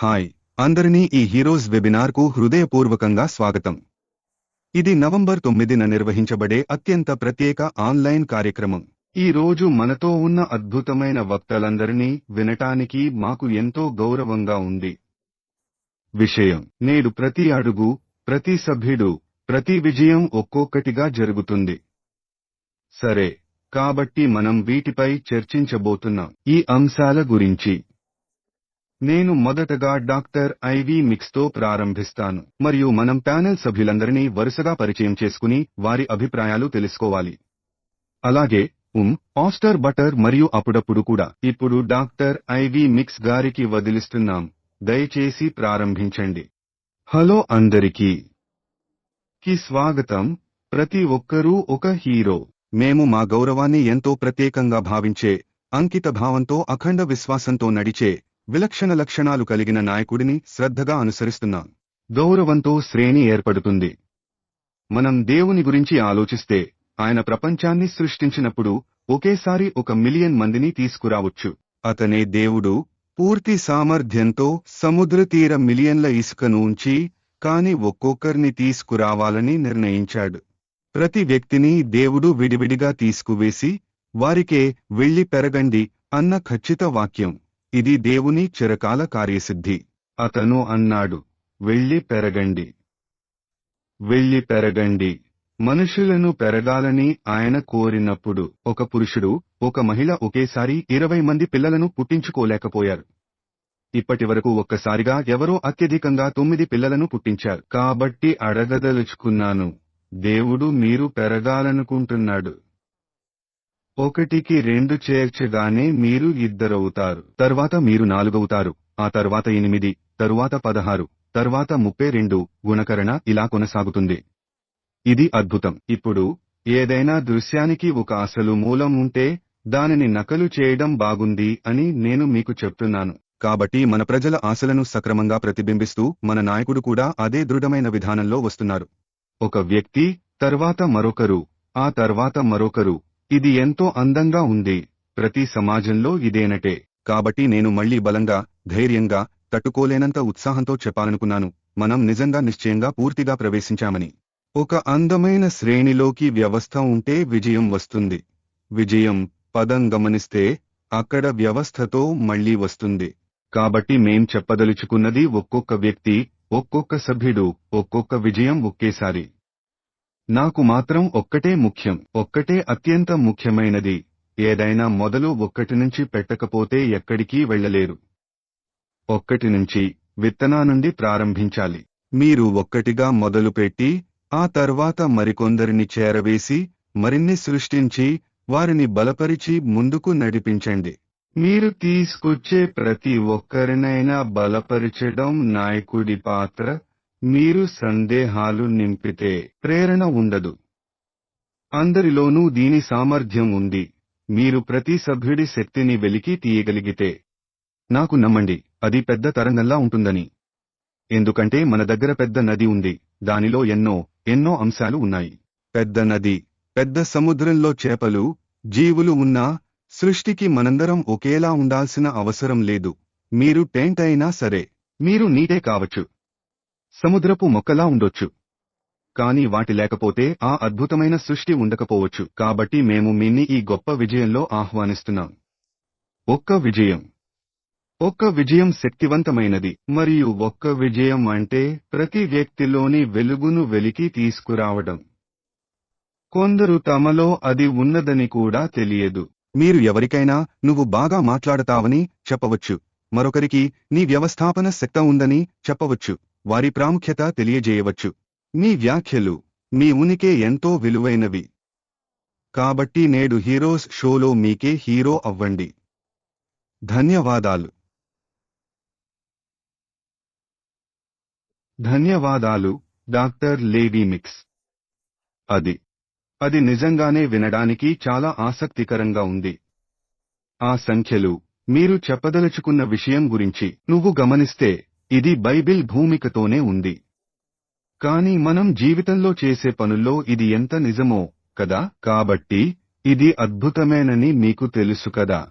Hi అందరినీ ఈ heroes వెబినార్కు హృదయపూర్వకంగా స్వాగతం. ఇది నవంబర్ తొమ్మిదిన నిర్వహించబడే అత్యంత ప్రత్యేక ఆన్లైన్ కార్యక్రమం. ఈ రోజు మనతో ఉన్న అద్భుతమైన వక్తలందరినీ వినటానికి మాకు ఎంతో గౌరవంగా ఉంది. విషయం నేడు ప్రతి అడుగు ప్రతి సభ్యుడు ప్రతి విజయం ఒక్కొక్కటిగా జరుగుతుంది. సరే కాబట్టి మనం వీటిపై చర్చించబోతున్నాం. ఈ అంశాల గురించి. నేను మొదటగా డాక్టర్ ఐవి మిక్స్తో ప్రారంభిస్తాను మరియు మనం ప్యానెల్ సభ్యులందరినీ వరుసగా పరిచయం చేసుకుని వారి అభిప్రాయాలు తెలుసుకోవాలి. అలాగే ఉమ్ ఆస్టర్ బటర్ మరియు అప్పుడప్పుడు కూడా. ఇప్పుడు డాక్టర్ ఐవి మిక్స్ గారికి వదిలిస్తున్నాం. దయచేసి ప్రారంభించండి. హలో అందరికీ. కి స్వాగతం. ప్రతి ఒక్కరూ ఒక హీరో. మేము మా గౌరవాన్ని ఎంతో ప్రత్యేకంగా భావించే అంకిత భావంతో అఖండ విశ్వాసంతో నడిచే విలక్షణ లక్షణాలు కలిగిన నాయకుడిని శ్రద్ధగా అనుసరిస్తున్నాం. గౌరవంతో శ్రేణి ఏర్పడుతుంది. మనం దేవుని గురించి ఆలోచిస్తే ఆయన ప్రపంచాన్ని సృష్టించినప్పుడు ఒకేసారి ఒక మిలియన్ మందిని తీసుకురావచ్చు. అతనే దేవుడు పూర్తి సామర్థ్యంతో సముద్ర తీర మిలియన్ల ఇసుకను ఉంచి కాని ఒక్కొక్కరిని తీసుకురావాలని నిర్ణయించాడు. ప్రతి వ్యక్తిని దేవుడు విడివిడిగా తీసుకువేసి వారికే వెళ్ళి పెరగండి అన్న ఖచ్చిత వాక్యం. ఇది దేవుని చిరకాల కార్యసిద్ధి. అతను అన్నాడు వెళ్ళి పెరగండి. వెళ్ళి పెరగండి. మనుషులను పెరగాలని ఆయన కోరినప్పుడు ఒక పురుషుడు ఒక మహిళ ఒకేసారి ఇరవై మంది పిల్లలను పుట్టించుకోలేకపోయారు. ఇప్పటివరకు ఒక్కసారిగా ఎవరో అత్యధికంగా తొమ్మిది పిల్లలను పుట్టించారు. కాబట్టి అడగదలుచుకున్నాను దేవుడు మీరు పెరగాలనుకుంటున్నాడు. ఒకటికి రెండు చేర్చగానే మీరు ఇద్దరవుతారు. తర్వాత మీరు నాలుగవుతారు. ఆ తర్వాత ఎనిమిది తరువాత పదహారు తర్వాత ముప్పై రెండు గుణకరణ ఇలా కొనసాగుతుంది. ఇది అద్భుతం. ఇప్పుడు ఏదైనా దృశ్యానికి ఒక అసలు మూలం ఉంటే దానిని నకలు చేయడం బాగుంది అని నేను మీకు చెప్తున్నాను. కాబట్టి మన ప్రజల ఆశలను సక్రమంగా ప్రతిబింబిస్తూ మన నాయకుడు కూడా అదే దృఢమైన విధానంలో వస్తున్నారు. ఒక వ్యక్తి తర్వాత మరొకరు ఆ తర్వాత మరొకరు ఇది ఎంతో అందంగా ఉంది. ప్రతి సమాజంలో ఇదేనటే. కాబట్టి నేను మళ్ళీ బలంగా ధైర్యంగా తట్టుకోలేనంత ఉత్సాహంతో చెప్పాలనుకున్నాను. మనం నిజంగా నిశ్చయంగా పూర్తిగా ప్రవేశించామని. ఒక అందమైన శ్రేణిలోకి వ్యవస్థ ఉంటే విజయం వస్తుంది. విజయం పదం గమనిస్తే అక్కడ వ్యవస్థతో మళ్ళీ వస్తుంది. కాబట్టి మేం చెప్పదలుచుకున్నది ఒక్కొక్క వ్యక్తి ఒక్కొక్క సభ్యుడు ఒక్కొక్క విజయం ఒకేసారి. నాకు మాత్రం ఒక్కటే ముఖ్యం ఒక్కటే అత్యంత ముఖ్యమైనది. ఏదైనా మొదలు ఒక్కటి నుంచి పెట్టకపోతే ఎక్కడికి వెళ్ళలేరు. ఒక్కటి నుంచి విత్తనా నుండి ప్రారంభించాలి. మీరు ఒక్కటిగా మొదలుపెట్టి ఆ తర్వాత మరికొందరిని చేరవేసి మరిన్ని సృష్టించి వారిని బలపరిచి ముందుకు నడిపించండి. మీరు తీసుకొచ్చే ప్రతి ఒక్కరినైనా బలపరిచడం నాయకుడి పాత్ర. మీరు సందేహాలు నింపితే ప్రేరణ ఉండదు. అందరిలోనూ దీని సామర్థ్యం ఉంది. మీరు ప్రతి సభ్యుడి శక్తిని వెలికి తీయగలిగితే. నాకు నమ్మండి అది పెద్ద తరంగంలా ఉంటుందని. ఎందుకంటే మన దగ్గర పెద్ద నది ఉంది దానిలో ఎన్నో ఎన్నో అంశాలు ఉన్నాయి. పెద్ద నది పెద్ద సముద్రంలో చేపలు జీవులు ఉన్నా సృష్టికి మనందరం ఒకేలా ఉండాల్సిన అవసరం లేదు. మీరు టెంట్ అయినా సరే మీరు నీటే కావచ్చు. సముద్రపు మొక్కలా ఉండొచ్చు. కాని వాటి లేకపోతే ఆ అద్భుతమైన సృష్టి ఉండకపోవచ్చు. కాబట్టి మేము మిన్ని ఈ గొప్ప విజయంలో ఆహ్వానిస్తున్నాం. ఒక్క విజయం. ఒక్క విజయం శక్తివంతమైనది. మరియు ఒక్క విజయం అంటే ప్రతి వ్యక్తిలోని వెలుగును వెలికి తీసుకురావడం. కొందరు తమలో అది ఉన్నదని కూడా తెలియదు. మీరు ఎవరికైనా నువ్వు బాగా మాట్లాడతావని చెప్పవచ్చు. మరొకరికి నీ వ్యవస్థాపన శక్త ఉందని చెప్పవచ్చు. వారి ప్రాముఖ్యత తెలియజేయవచ్చు. మీ వ్యాఖ్యలు మీ ఉనికే ఎంతో విలువైనవి. కాబట్టి నేడు హీరోస్ షోలో మీకే హీరో అవ్వండి. ధన్యవాదాలు. ధన్యవాదాలు డాక్టర్ లేడీ మిక్స్. అది అది నిజంగానే వినడానికి చాలా ఆసక్తికరంగా ఉంది. ఆ సంఖ్యలు మీరు చెప్పదలుచుకున్న విషయం గురించి నువ్వు గమనిస్తే ఇది బైబిల్ భూమికతోనే ఉంది. కాని మనం జీవితంలో చేసే పనుల్లో ఇది ఎంత నిజమో కదా? కాబట్టి ఇది అద్భుతమేనని మీకు తెలుసు కదా.